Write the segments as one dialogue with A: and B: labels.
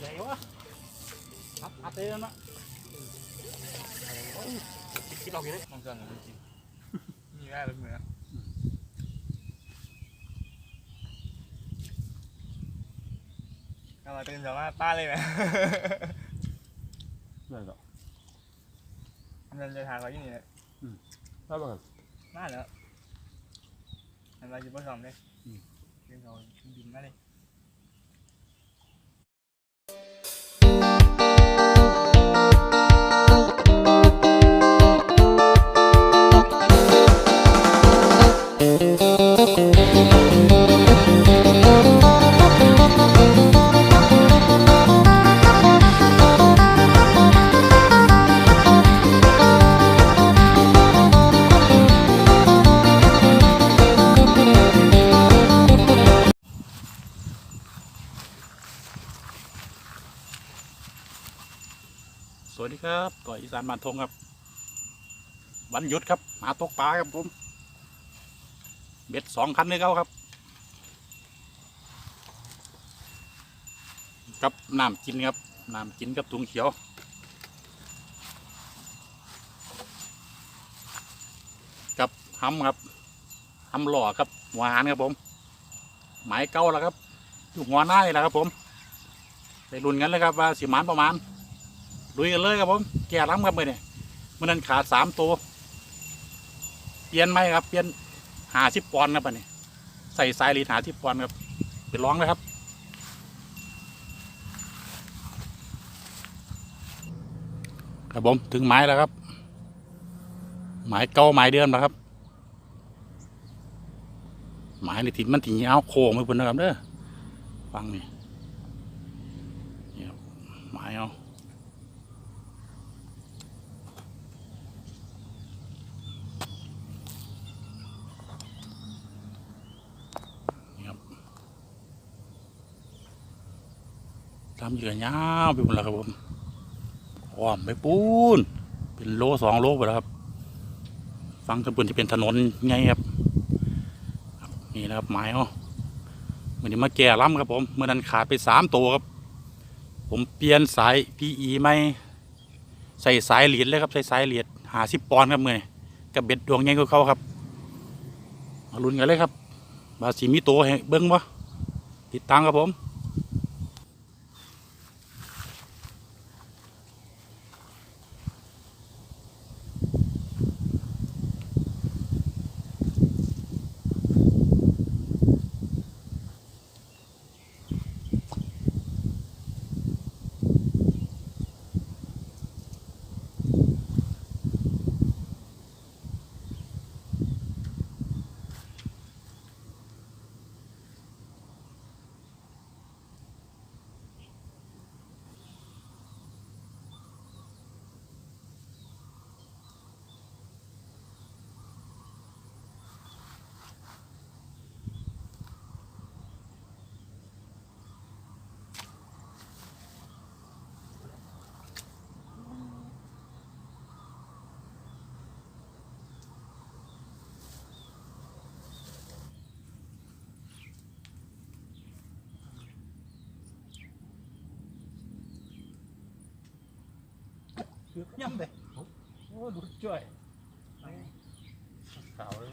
A: ตัวแล้วใหญ่วะอัดอัดเลยนะคิดเรากี่ได้
B: มองกันจริงมีได้เลยเหมือนเอามาตื่นสาม ส
A: วัสดีครับต่อยอีสานบานทงครับ วันหยุดครับ มาตกปลาครับผม เบ็ดสองคันเลยเขาครับ กับน้ำกินครับน้ำกินกับถุงเขียว กับห้ำครับห้ำหล่อครับหวานครับผม หมายเก้าแล้วครับอยู่หัวหน้าเลยนะครับผมไปรุนกันเลยครับว่าสิมานประมาณ ลุยกันเลยครับผม แก่ล้ำครับมือเนี่ยมันนั้นขาดสามตัวเปลี่ยนไหมครับ เปลี่ยนหาสิบปอนด์ครับอันนี้ใส่สายลีดหาสิบปอนด์ครับไปร้องเลยครับครับผมถึงไม้แล้วครับ หมายเก้าหมายเดิมแล้วครับ หมายในถิ่นมันถิ่นเอาโค้งไปบนนะครับเด้อฟังนี่นี่ครับหมายเอานี่ครับ ทำเหยื่อยาวไปหมดแล้วครับผมอ้อมไปปูน เป็นโลสองโลไปแล้วครับ ฟังทางบนจะเป็นถนนไงครับครับ นี่นะครับไม้เอาวันนี้มาแก่ล้ำครับผม เมื่อนั้นขาดไปสามตัวครับ ผมเปลี่ยนสาย PE ไม่ใส่สายเหรียญเลยครับ ใส่สายเหรียญหาสิบปอนด์ครับเมื่อนี้กับเบ็ดดวงใหญ่กว่าเขาครับมาลุ้นกันเลยครับ บาสีมีตัวให้เบิ้งวะติดตามครับผม ย่ำเลยโอ้ดูจ่อยขาวเลย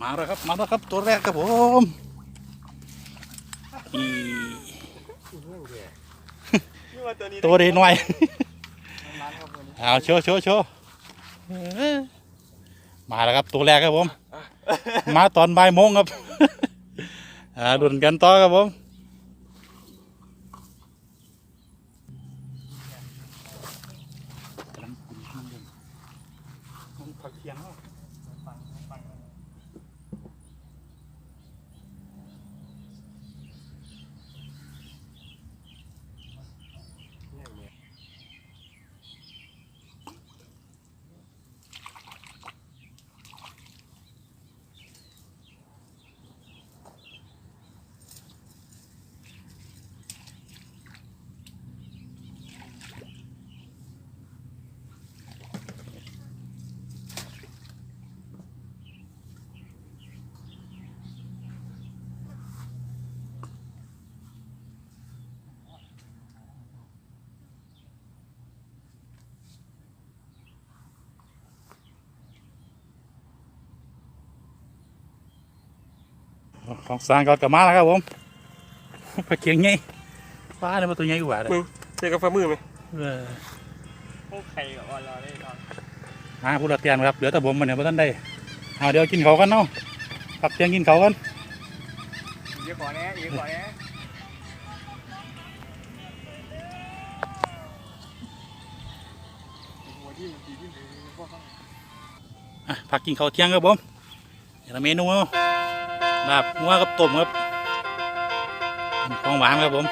A: มาแล้วครับ มาแล้วครับ ตัวแรกครับผมอี
B: ตัวนี้
A: ตัวดีหน่อย
B: ร้านครับตัวนี้
A: เอาโชว์โชว์โชว์เอ้ย มาแล้วครับ ตัวแรกครับผม มาตอนบ่ายโมงครับ อ่าดุนกันต่อครับผม ของสร้างก็กลับมาแล้วครับผมปลาเคียงไงปลาเนี่ยมันตัวใหญ่กว่าเลย
C: เจอกับฝ่ามือไหม
A: เออ
B: พวกไข่กับออนรอได้ตอน
A: หาผู้ละเตียนครับเหลือแต่ผมมันเนี่ยพ่ท่านได้เอาเดี๋ยวกินเขาวกันเนาะปักเตียงกินเขาวกัน
B: เยอะกว่านี้เยอะกว่านี้หัวที่มันตีที่ไหนพวกเขา
A: อะพักกินข้าวเที่ยงครับผมเดี๋ยวเมนูเอา ลาบงัวกับต้มครับของหวานครับผม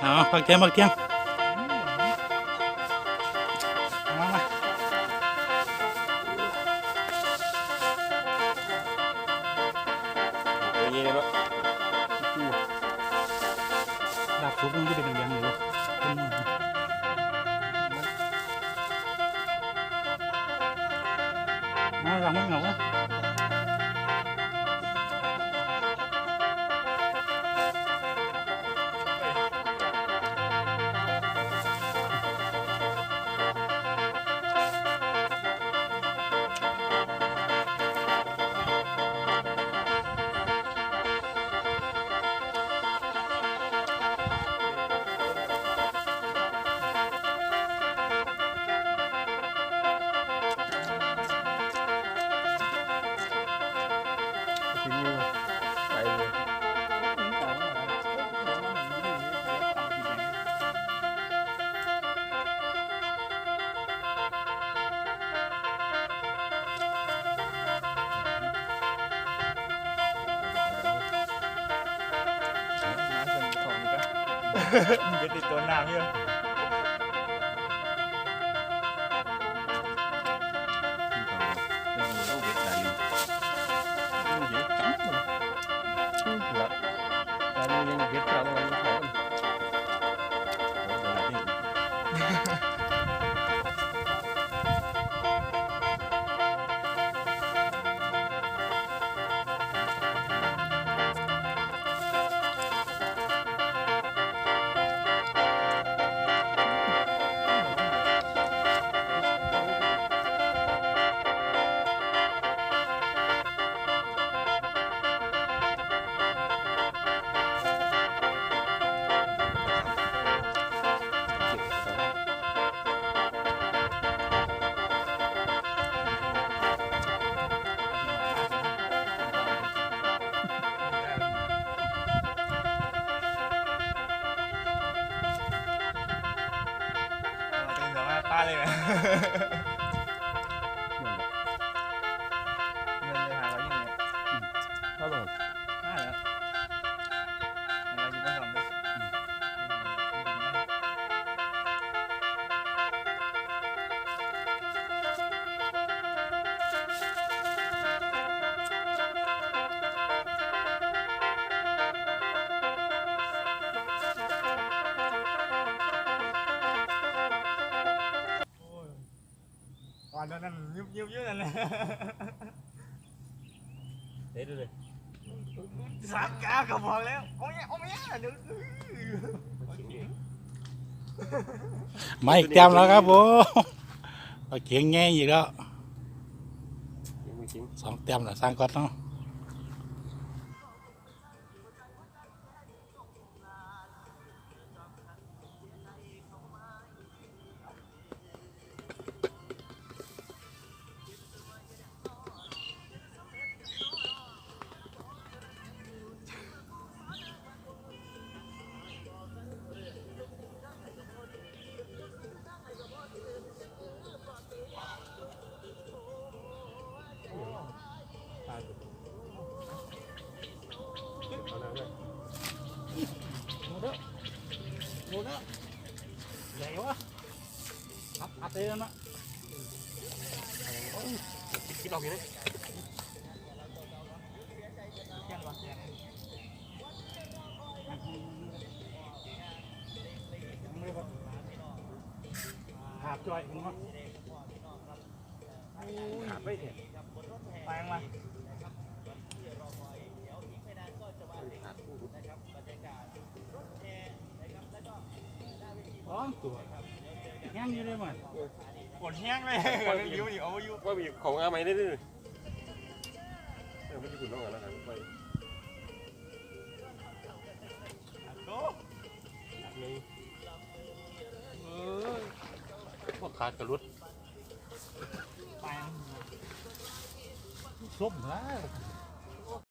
A: เอาพักเที่ยงพักเที่ยงเอามามา
C: อย่างนี้เลยเนาะ
A: ลาบซุปมันจะเป็นอย่างๆอยู่เป็นมาหลังมึงเหรอวะ
C: ถึงมือไปเลย
B: น้ำเป็นของอีกแล้วมันจะ ติดตัวน้ำเยอะ
C: แง
B: ส ยุบยุบยุบนั่นแหละ
C: เด็ดเลย
B: สามกาก็บอกแล้วโอ้ยโอ้ยเดี๋ยว
A: ไม่แก้มแล้วครับผมปลาเคียงไงอีกแล้ว
C: ยังไม่กิน
A: สองแต้มแล้วสร้างก่อนเนาะ ใหญ่วะอัดอัดเลยนะ
C: คิดออกอยู่นะ
A: หาบจ่อยมึงวะ
C: ขาดไม่เห็น
B: ไปลงมา
A: พร้อมตัวแห้งอยู่เลยมั้ย
B: ปวดแห้งเลยปวดยิ้วดิเอาอยู่ว่า
C: มีของอะไรได้ด้วยเออไม่ได้คุณต้องกันแล้วกันไปโอ้ยเออพวก
A: ขาดกระลุด
B: ไป
A: ส้มแล้ว